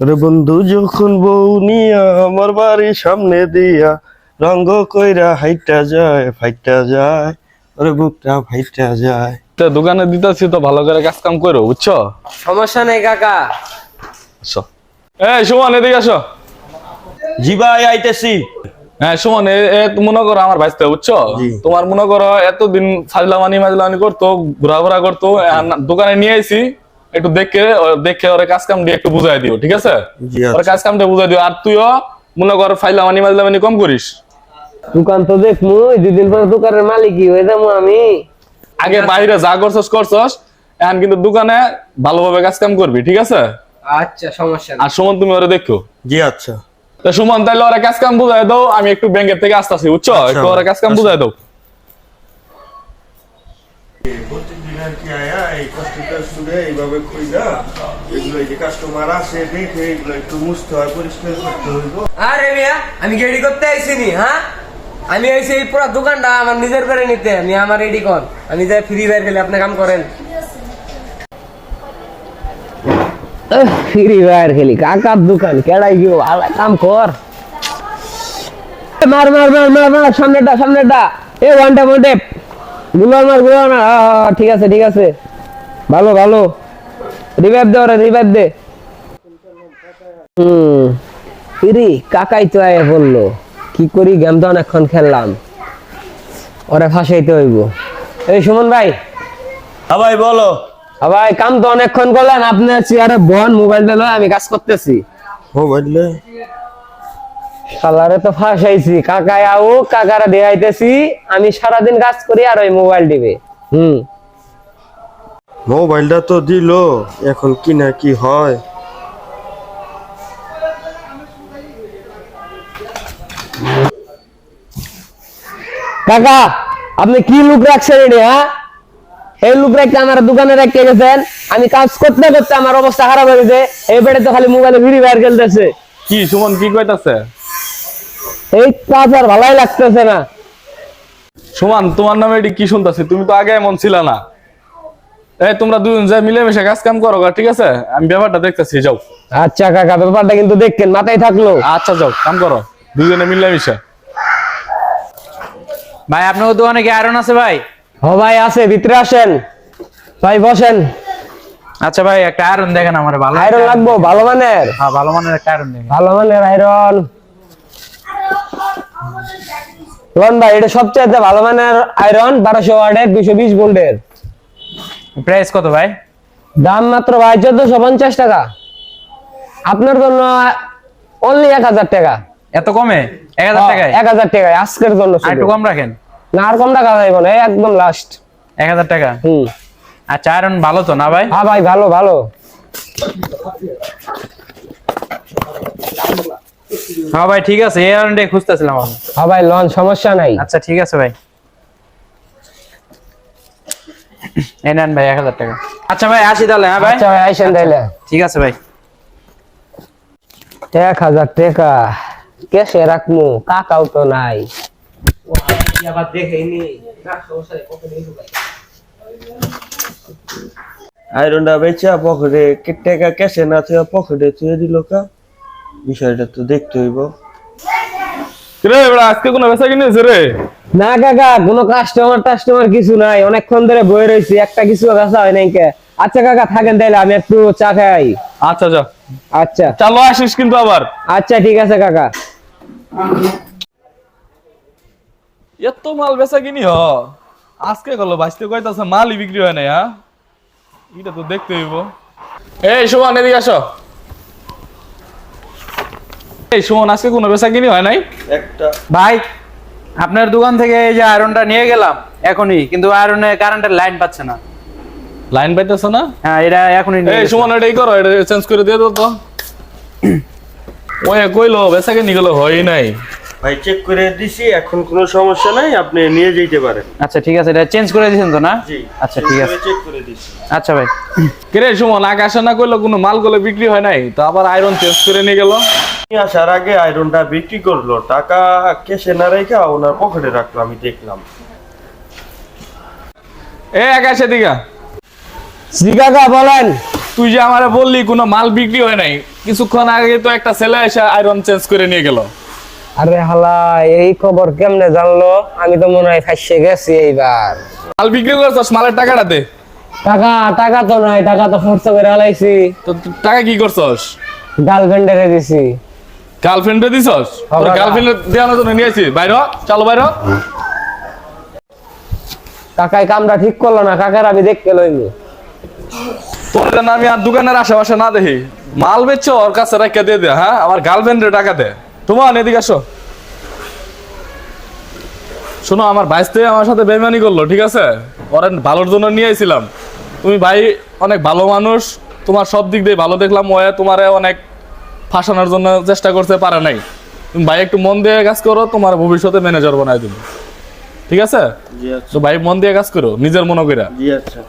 রে বন্ধু যখন বউ নিয়া আমার বাড়ির সামনে দিয়া রঙ্গ কইরা হাইটা যায় ফাইটা যায় ওরে বুকটা ফাইটা যায়। তো দোকানে দিতেছি তো ভালো করে কাজ কাম করো বুঝছ? সমস্যা নেই কাকা। আসো। এই সুমন এদিকে আসো। জি ভাই আইতেছি। হ্যাঁ সুমন মনে করো আমার ভাইস্তে বুঝছ? তোমার মনে করো এতদিন সাজলামানি মাজলামানি করতো ঘোরাঘোরা করতো দোকানে নিয়ে আইছি একটু দেখে দেখে ওরে কাজ কাম দিয়ে একটু বুঝাই দিও ঠিক আছে? জি ওরে আচ্ছা কাজ কামটা বুঝাই দিও। আর তুইও মনে কর ফাইলামানি মাজলামানি কম করিস। দোকান তো দেখ দেখমু দুদিন পরে দোকানের মালিকই হয়ে যাব আমি। আগে বাইরে যা করছস করছস এখন কিন্তু দোকানে ভালোভাবে কাজ কাম করবি ঠিক আছে? আচ্ছা সমস্যা আর সুমন তুমি ওরে দেখো। জি আচ্ছা। তো সুমন তাইলে ওরা কাজ কাম বুঝাই দাও আমি একটু ব্যাংকের থেকে আসতেছি বুঝছ? আচ্ছা, একটু ওরা কাজ কাম আচ্ছা। বুঝাই দাও। কি আয়া? এই কষ্টটা শুনে এইভাবে খুঁজা এগুলো যে কাস্টমার আসে দেখে এগুলো একটু মুছতে হয় পরিষ্কার করতে হইব। আরে মিয়া আমি গেডি করতে আইছিনি হ্যাঁ? আমি আইছি এই পুরো দোকানটা আমার নিজের করে নিতে। আমি আমার রেডি কর। আমি যাই ফ্রি ফায়ার খেলে আপনি কাম করেন। ফ্রি ফায়ার খেলি কাকার দোকান কেডাই গিয়ে ভালো কাম কর। মার মার মার মার মার সামনেটা সামনেটা এ ওয়ানটা ওয়ানটা। গুলার মারগুলার মার। ঠিক আছে ঠিক আছে। ভালো ভালো। রিভাইভ দে ওরা রিভাইভ দে। হুম। ইরি কাকাই তো আয় বলল কি করি গেম তো অনেকক্ষণ খেললাম। ওরে ফাঁসাইতে হইব। এই সুমন ভাই। হ্যাঁ ভাই বলো। আ ভাই কাম তো অনেকক্ষণ করলেন আপনার চেয়ারে বন মোবাইলটা লয় আমি কাজ করতেছি। মোবাইলে শালারে তো ফাঁসাইছি। কাকাই আও কাকারা দেখাইতেছি আমি সারাদিন কাজ করি আর ওই মোবাইল দিবে হুম। মোবাইলটা তো দিল এখন কি না কি হয়? কাকা আপনি কি লুক রাখছেন এনে হ্যাঁ? এই লুক রাখতে আমার দোকানে রাখতে গেছেন। আমি কাজ করতে করতে আমার অবস্থা খারাপ হয়ে গেছে। এই বেড়ে তো খালি মোবাইলে ফ্রি ফায়ার খেলতেছে। কি সুমন কি কইতাছে? এই আর ভালোই লাগতেছে না। সুমন তোমার নামে এটি কি শুনতাছি? তুমি তো আগে এমন ছিল না। এই তোমরা দুজন যা মিলেমিশে কাজ কাম করো ঠিক আছে? আমি ব্যাপারটা দেখতেছি যাও। আচ্ছা কাকা ব্যাপারটা কিন্তু দেখেন মাথায় থাকল। আচ্ছা যাও কাম করো। দুজনে মিলেমিশে। ভাই আপনার দোকানে কি আয়রন আছে ভাই? হ ভাই আছে ভিতরে আসেন। ভাই বসেন। আচ্ছা ভাই একটা আয়রন দেখেন আমার ভালো আয়রন লাগবো ভালো মানের। হ্যাঁ ভালো মানের একটা আয়রন দেখেন। ভালো মানের আয়রন রন ভাই এটা সবচেয়ে ভালো মানের আয়রন বারোশো ওয়ার্ডের দুশো বিশ ভোল্টের প্রাইস কত ভাই? দাম মাত্র ভাই চোদ্দশো পঞ্চাশ টাকা। আপনার জন্য অনলি এক হাজার টাকা। এত কমে? এক হাজার টাকায়? এক হাজার টাকায় আজকের জন্য একটু কম রাখেন। না আর কম টাকা যাইব না একদম লাস্ট এক হাজার টাকা? হুম। আচ্ছা আয়রন ভালো তো না ভাই? হ্যাঁ ভাই ভালো ভালো। হ্যাঁ ভাই ঠিক আছে এই আয়রনটাই খুঁজতেছিলাম আমি। হ্যাঁ ভাই লন সমস্যা নাই। আচ্ছা ঠিক আছে ভাই। এই নেন ভাই এক হাজার টাকা। আচ্ছা ভাই আসি তাহলে হ্যাঁ ভাই? আচ্ছা ভাই আইসেন তাইলে ঠিক আছে ভাই। এক হাজার টাকা। কেসে রাখমু কাকাও তো নাই। আয়রনটা বেচা পকেটে কে টাকা ক্যাশে না থেকে পকেটে থুয়ে দিল কা? বিষয়টা তো দেখতে হইব। রে এবার আজকে কোনো বেচা কিনেছে রে? না কাকা কোনো কাস্টমার টাস্টমার কিছু নাই। অনেকক্ষণ ধরে বয়ে রয়েছি একটা কিছু কাঁচা হয় নাই কে। আচ্ছা কাকা থাকেন তাইলে আমি একটু চা খাই। আচ্ছা যা। আচ্ছা। চালো আসিস কিন্তু আবার। আচ্ছা ঠিক আছে কাকা। এত মাল বেচা কিনি হ। আজকে গেল বাঁচতে কইতাছে মালই বিক্রি হয় না হ্যাঁ? এটা তো দেখতে হইব। এই সুমন এদিকে আসো। এই সুমন আজকে কোনো বেচা কিনি হয় নাই? একটা। ভাই আপনার দোকান থেকে এই যে আয়রনটা নিয়ে গেলাম এখনই কিন্তু আয়রনে কারেন্টের লাইন পাচ্ছে না। লাইন পাইতেছ না? হ্যাঁ এটা এখনই নিয়ে এই সুমন এটাই করো এটা চেঞ্জ করে দিয়ে দাও তো। ওই কইলো বেচা কিনি গেলো হয় নাই। ভাই চেক করে দিছি এখন কোনো সমস্যা নাই আপনি নিয়ে যেতে পারেন। আচ্ছা ঠিক আছে এটা চেঞ্জ করে দিয়েছেন তো না? জি আচ্ছা ঠিক আছে। চেক করে দিছি। আচ্ছা ভাই। কিরে সুমন আকাশে না কইলো কোনো মালগুলো বিক্রি হয় নাই? তো আবার আয়রন চেঞ্জ করে নিয়ে গেল। আসার আগে আয়রনটা বিক্রি করল টাকা ক্যাশে না রেখে ওনার পকেটে রাখল আমি দেখলাম। এ আকাশে দিকা জি কাকা বলেন। তুই যে আমারে বললি কোনো মাল বিক্রি হয় নাই। কিছুক্ষণ আগে তো একটা ছেলে এসে আয়রন চেঞ্জ করে নিয়ে গেল। আরে হালা এই খবর কেমনে জানলো? আমি তো মনে হয় ফাঁসে গেছি এইবার। মাল বিক্রি করছস মালের টাকাটা দে। টাকা টাকা তো নাই টাকা তো খরচ করে হালাইছি। তো টাকা কি করছস? গার্লফ্রেন্ডে দিছি। গার্লফ্রেন্ডে দিছস? হ্যাঁ, বাবা। গার্লফ্রেন্ডে দেওয়ানোর জন্য নিয়েছি বাইর হ, চলো বাইর হ। কাকাই কামটা ঠিক করল না কাকার আমি দেখতে লইনি। তোর জন্য আমি আর দোকানের আশেপাশে না দেখি। মাল বেচছো ওর কাছে রেখে দিয়ে দে হ্যাঁ? আমার গার্লফ্রেন্ডের টাকা দে। তোমার এদিকে আসো। শোনো আমার ভাইস্তে আমার সাথে বেমানি করল ঠিক আছে? ওরা ভালোর জন্য নিয়ে আইছিলাম। তুমি ভাই অনেক ভালো মানুষ তোমার সব দিক দিয়ে ভালো দেখলাম ও তোমারে অনেক ফাঁসানোর জন্য চেষ্টা করতে পারে নাই। তুমি ভাই একটু মন দিয়ে কাজ করো তোমার ভবিষ্যতে ম্যানেজার বানাই দেবো। ঠিক আছে? আচ্ছা। তো ভাই মন দিয়ে কাজ করো নিজের মনে কইরা। জি আচ্ছা।